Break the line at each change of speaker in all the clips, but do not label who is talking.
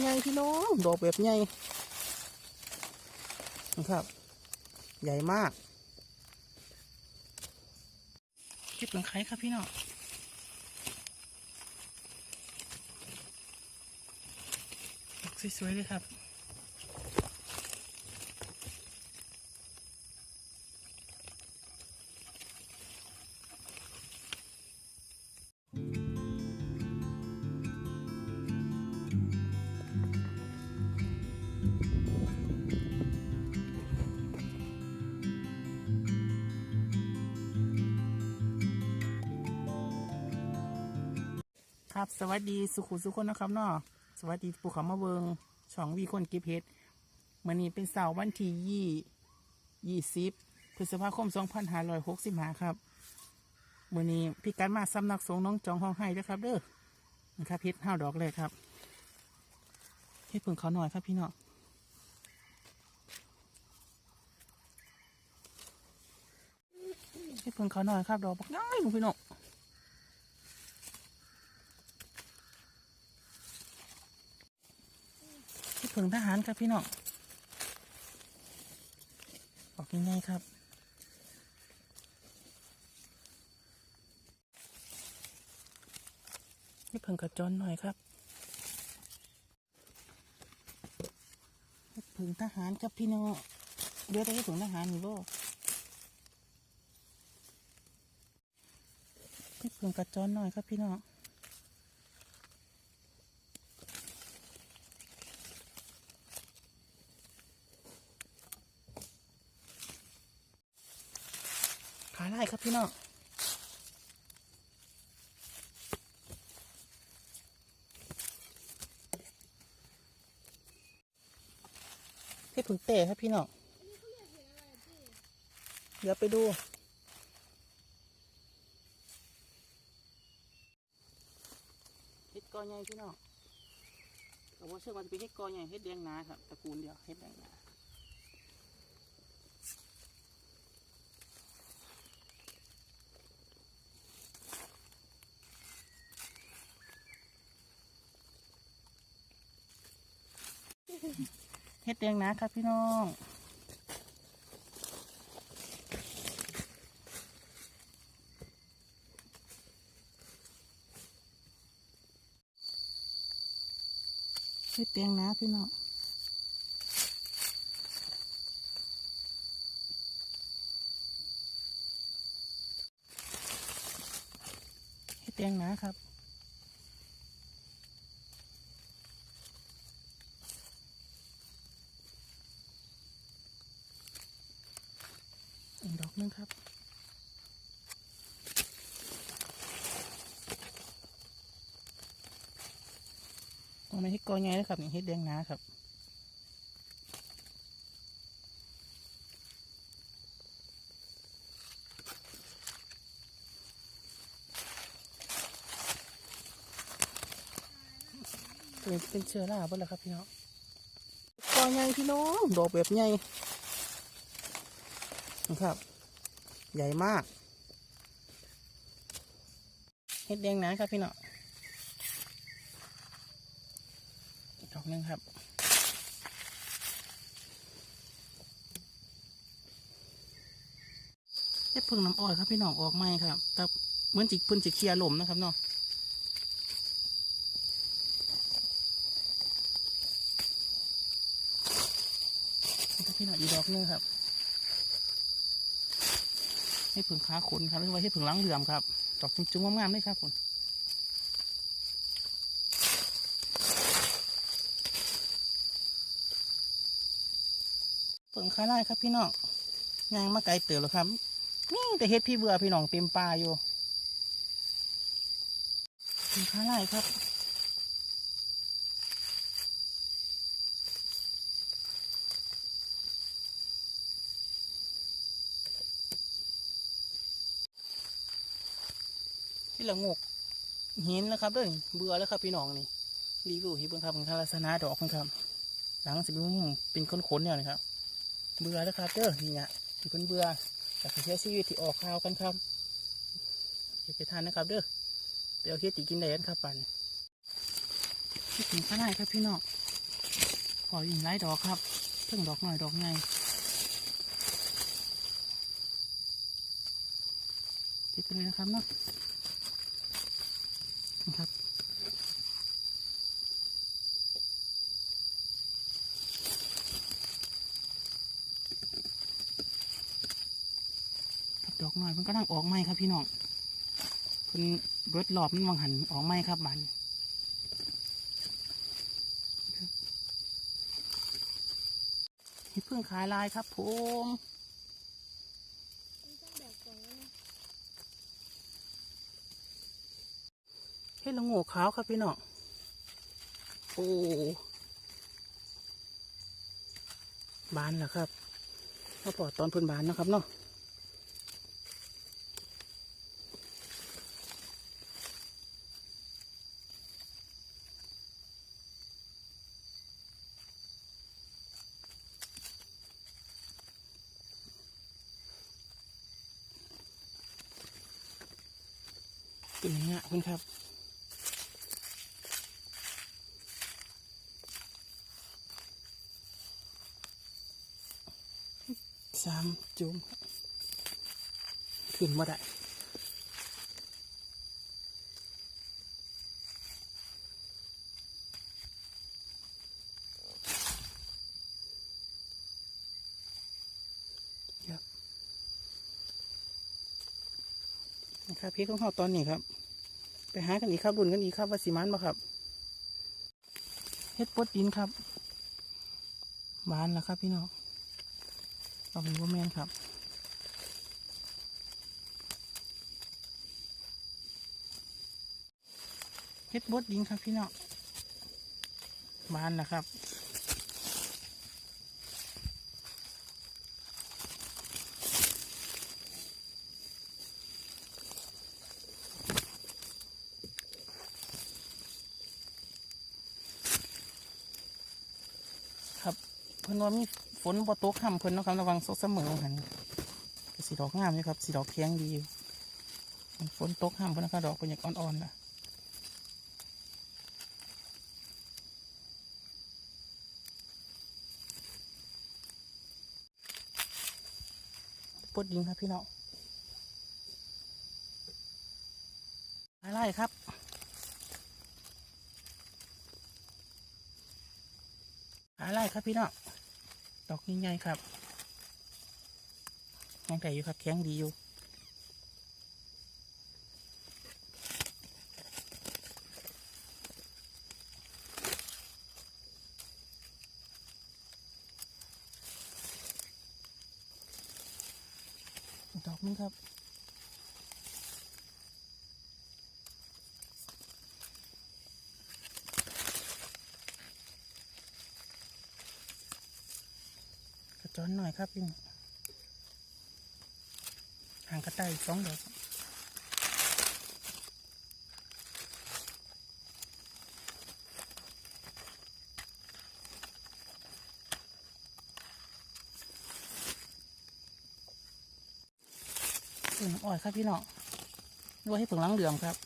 ใหญ่พี่น้องดอกแบบใหญ่นะครับ ใหญ่มากเก็บเหลืองไข่ครับพี่น้องสวยๆเลยครับ ครับ สวัสดีสุขุสุขคนนะครับเนาะสวัสดีปู่เขามาเบิงช่องวีคนกิบเฮดมื่อนี้เป็นเสาร์วันที่ยี่ยี่สิบพฤษภาคมสองพันห้าร้อยหกสิบห้าครับมื่อนี้พี่การมาสำนักสงฆ์น้องจองห้องให้ด้วยครับเด้อนะครับเฮ็ดห้าดอกเลยครับเฮ็ดเพิ่งเขาหน่อยครับพี่น้องเฮ็ดเพิ่งเขาหน่อยครับดอกบักน้อยพี่น้อ พึ่งทหารครับพี่น้องออกยังไงครับนี่เพิ่งกระจรหน่อยครับผึ่งทหารครับพี่น้องเดี๋ยวได้ผึ่งทหารอยู่บ่นี่ผึ่งกระจรหน่อยครับพี่น้อง ขาไล่ครับพี่น้องให้ผึ่งเตะครับพี่น้องเดี๋ยวไปดูเฮ็ดกอใหญ่พี่น้องแต่ว่าเชื่อว่าจะเป็นเฮ็ดกอใหญ่เฮ็ดแดงนาครับตระกูลเดียวเฮ็ดแดงนา เฮ็ดแดงนาครับพี่น้องเฮ็ดแดงนาพี่น้องเฮ็ดแดงนาครับ อีกดอกหนึงครับ เอาไม่ให้กอใหญ่นะครับนี่เฮ็ดแดงนาครับเป็นเป็นเชื้อราเบ่ละครับพี่น้องกอใหญ่พี่น้องดอกแบบใหญ่นะครับ ใหญ่มากเฮ็ดแดงนะครับพี่น้อง อกดอกหนึงครับเฮ็ดเพิ่งน้ำอ้อยครับพี่น้องออกใหมครับ แต่เหมือนจิเพิ่นจิเคลียร์ลมนะครับเนาะพี่น้องอีดอกนึงครับ ให้ผึ่งขาขนครับหรือว่าให้ผึ่งล้างเหลื่อมครับ ดอกจุ้มๆงามๆเลยครับคุณ ผึ่งขาไล่ครับพี่น้องยางมาไกลเตือแล้วครับนี่แต่เฮ็ดพี่เบื่อพี่น้องเต็มป่าอยู่ผึ่งขาไล่ครับพี่ละงกเห็นแล้วครับเด้อเบื่อแล้วครับพี่น้องนี่รีวิวให้เบิ่งครับเป็นลักษณะดอกมันครับหลังสิเป็นมุมเป็นขนๆเนี่ยนะครับ เบื่อแล้วครับเด้อนี่เนี่ยที่เพิ่นเบื่อจากใช้ชีวิตที่ออกข่าวกันครับไปทานนะครับเด้อเดี๋ยวเฮ็ดตีกินได้กันครับปันคิดถึงข้างในครับพี่น้องพออีกหลายดอกครับเพิ่งดอกหน่อยดอกใหญ่ติดไปเลยนะครับเนาะนะครับ ครับ ดอกหน่อยมันก็ลังออกไหมครับพี่น้องเพิ่นเบิดรอบมันวังหันออกไหมครับบันเฮ็ดเพิ่งขายลายครับผม
มันต้องแบกก่อนแล้วนะ
เฮ็ดละโง่ขาวครับพี่น้องโอ้บานแล้วครับมาพอดตอนเพิ่นบานนะครับเนาะ เป็นอย่างเงี้ยคุณครับ สามจุ่ม ขึ้นมาได้ครับนะครับพี่ของเขาตอนนี้ครับ ไปหากันอีกครับรุ่นกันอีกครับว่าสีมันบ่ครับเฮ็ดปดดินครับบานแล้วครับพี่น้องเอาเป็นว่าแมนครับ เฮ็ดบดดินครับพี่น้องบานแล้วครับครับเพิ่นว่ามีฝนบ่ตกห่ำเพิ่นนะครับระวังซกเสมอหันสีดอกงามอยู่ครับสีดอกแข็งดีฝนตกห่ำเพิ่นนะครับดอกเป็นอย่างอ่อนๆล่ะ ดยิงครับพี่น้องอะไรครับอะไรครับพี่น้องดอกใหญ่ๆครับยังแต่อยู่ครับแข็งดีอยู่อีกดอก นึงครับ กระจอนหน่อยครับพี่ห่างกระต่ายสองดอก ผึ่งอ่อยครับพี่น้องด้วยให้ผึ่งล้างเหลือมครับ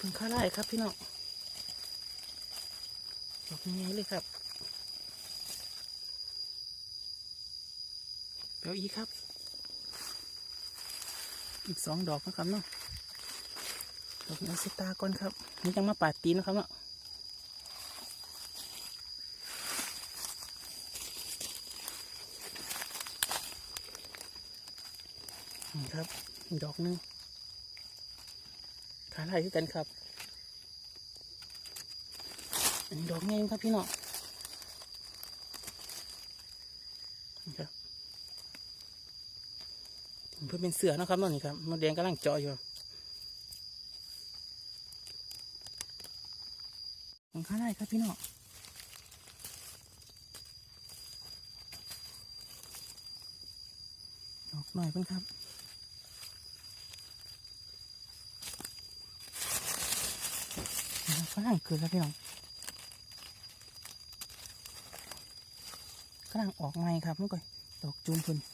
ผึ่งข้าไร่ครับพี่น้องดอกนี้เลยครับ ดี๋ยวอีกครับ อีกสองดอกนะครับเนาะดอกนี้เอาเซตาก่อนครับนี่ยังมาปาดตีนนะครับเนาะนี่ครับดอกหนึงขาไล่คือกันครับดอกเงี้ยครับพี่น้อง เพื่อเป็นเสือนะครับต้นนี้ครับมดแดงกำลังเจาะอยู่ของข้าได้ครับพี่น้องออกหน่อยเพื่อนครับกำลังเกิดครับพี่น้องกำลังออกไม้ครับเมื่อก่อนดกจุ่มพื้น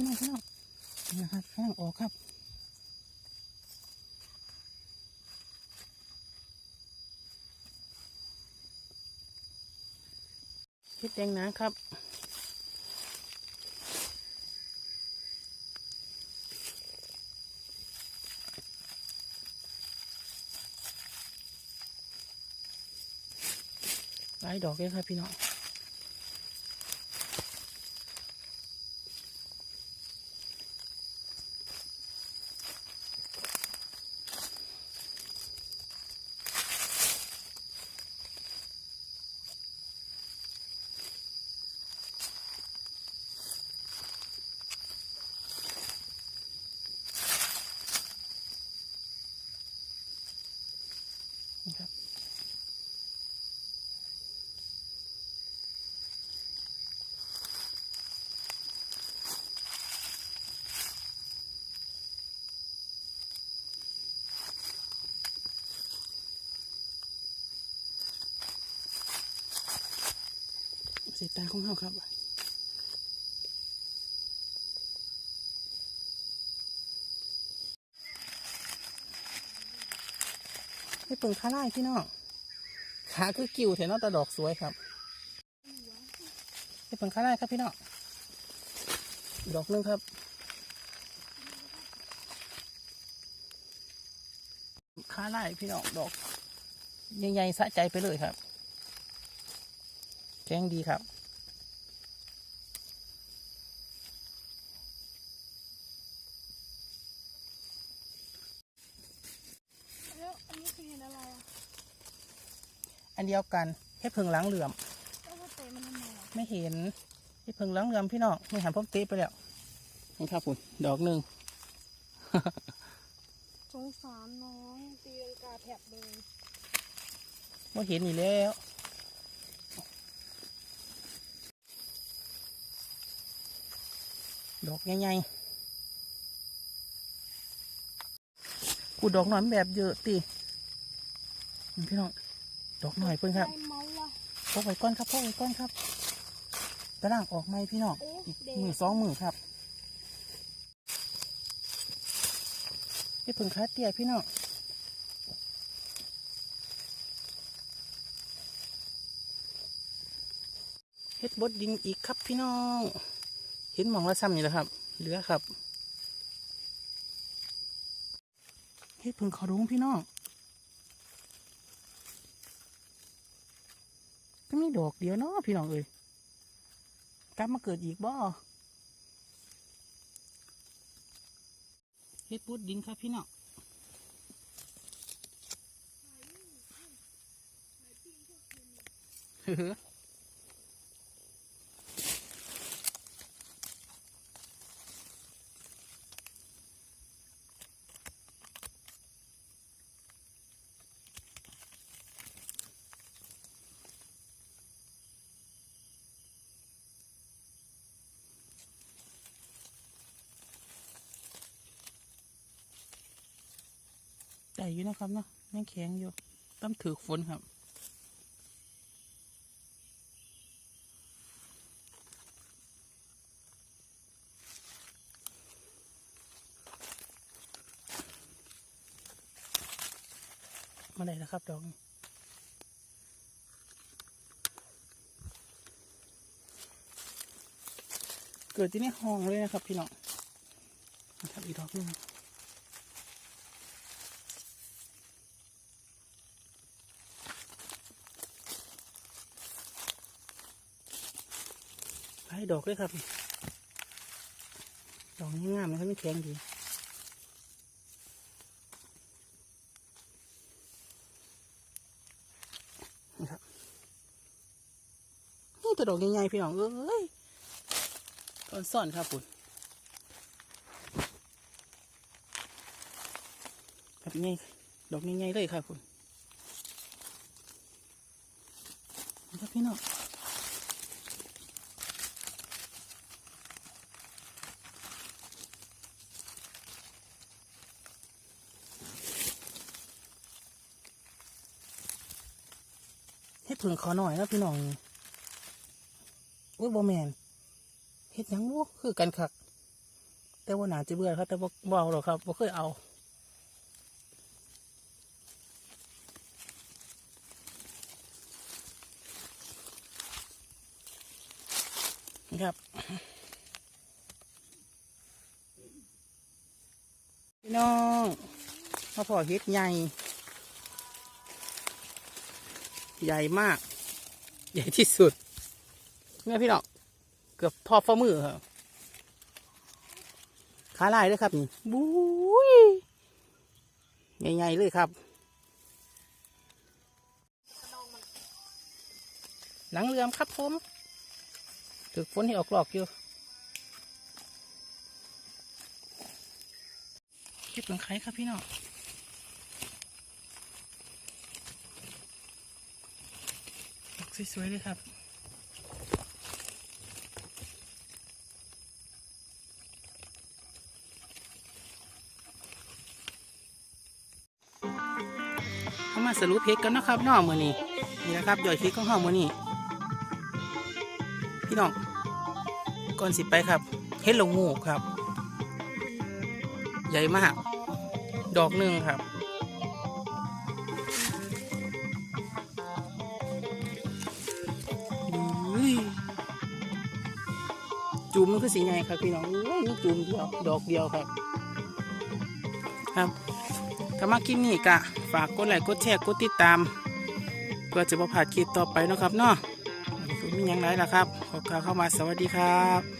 พี่น้องพี่น้องนี่นะครับกำลังออกครับเฮ็ดแดงนะครับหลายดอกเลยครับพี่น้องาของเขาครับไม่เปิงขาไล่พี่น้องขาคือกิ่วแถวนอตะดอกสวยครับไม่เปิงขาไล่ครับพี่น้องดอกนึงครับขาไล่พี่น้องดอกใหญ่ๆสะใจไปเลยครับแข็งดีครับ
แล้วอันนี้คือเห็นอะไรอะ
อันเดียวกันให้เพิงล้างเหลื่อม
แล้วว่าเตะมันทำไมอะ
ไม่เห็นให้เพิงล้างเหลื่อมพี่น้องไม่หันพ่อเตะไปแล้วนี่ครับคุณดอกหนึ่ง
สงสารน้องตีลังกาแถบเลย
ว่าเห็นอีกแล้วดอกใหญ่ๆกูดอกหน่อยมันแบบเยอะตีนี่พี่น้อง ดอกหน่อยเพิ่นครับ
ไอ้เมาส์ว่ะ
พกไว้ก้อนครับพกไว้ก้อนครับกระด้างออกไหมพี่น้อง
โอ้
อีก
เด็ก
มือสองมือครับนี่เพิ่งคัดเตี้ยพี่น้องเฮ็ดบดดินอีกครับพี่น้อง เห็นหมองละซ้ำนี่แหละครับ เหลือครับเฮ็ดเพิ่งเขารุ้งพี่น้อง ก็มี ดอกเดียวเนาะพี่น้องเอ้ยกลับมาเกิดอีกบ่เฮ็ดปุดดินครับพี่น้องเฮ้อ ได้อยู่นะครับเนาะยังแข็งอยู่ต้องถือฝนครับมาได้แล้วครับดอกเกิดที่ในห้องเลยนะครับพี่น้องนะครับอีกดอกนึง ให้ดอกเลยครับดอกนี้งามนะครับไม่แข็งดีนะครับนี่ตัวดอกใหญ่ๆพี่น้องเอ้ยตอนซ่อนครับคุณครับใหญ่ดอกใหญ่ๆเลยครับคุณครับพี่น้อง พิ่งเขาหน่อยนะพี่น้องอุ้ยบอแมนเฮ็ดยังวะคือกันคัก แต่ว่าหนาจะเบื่อครับ แต่บ่บ่เอาหรอกครับบ่เคยเอาครับพี่น้องมาพอเฮ็ดใหญ่ ใหญ่มาก ใหญ่ที่สุดเนี่ยพี่น้องเกือบทอฝ่ามือครับขาลายด้วยครับนี่บุ้ยใหญ่ๆเลยครับ หลังเรือมครับผมถึกฝนให้ออกหลอกอยู่เก็บหลังไข่ครับพี่น้องดอก สวยๆเลยครับเอามาสรุปเพชรกันนะครับน้องมือนี้นี่นะครับยอดเพชรของเฮามือนี้พี่น้องก่อนสิไปครับเฮ็ดลงงูครับ ใหญ่มาก ดอกหนึ่งครับ จูมมันคือสีไงครับพี่น้องนี่จูมเดียวดอกเดียวครับ ครับถ้ามาคลิปนี้กะฝากกดไลค์กดแชร์กดติดตาม เพื่อจะมาผ่านคลิปต่อไปนะครับเนาะวันนี้ผมมีอย่างไรล่ะครับ ขอกล่าเข้ามาสวัสดีครับ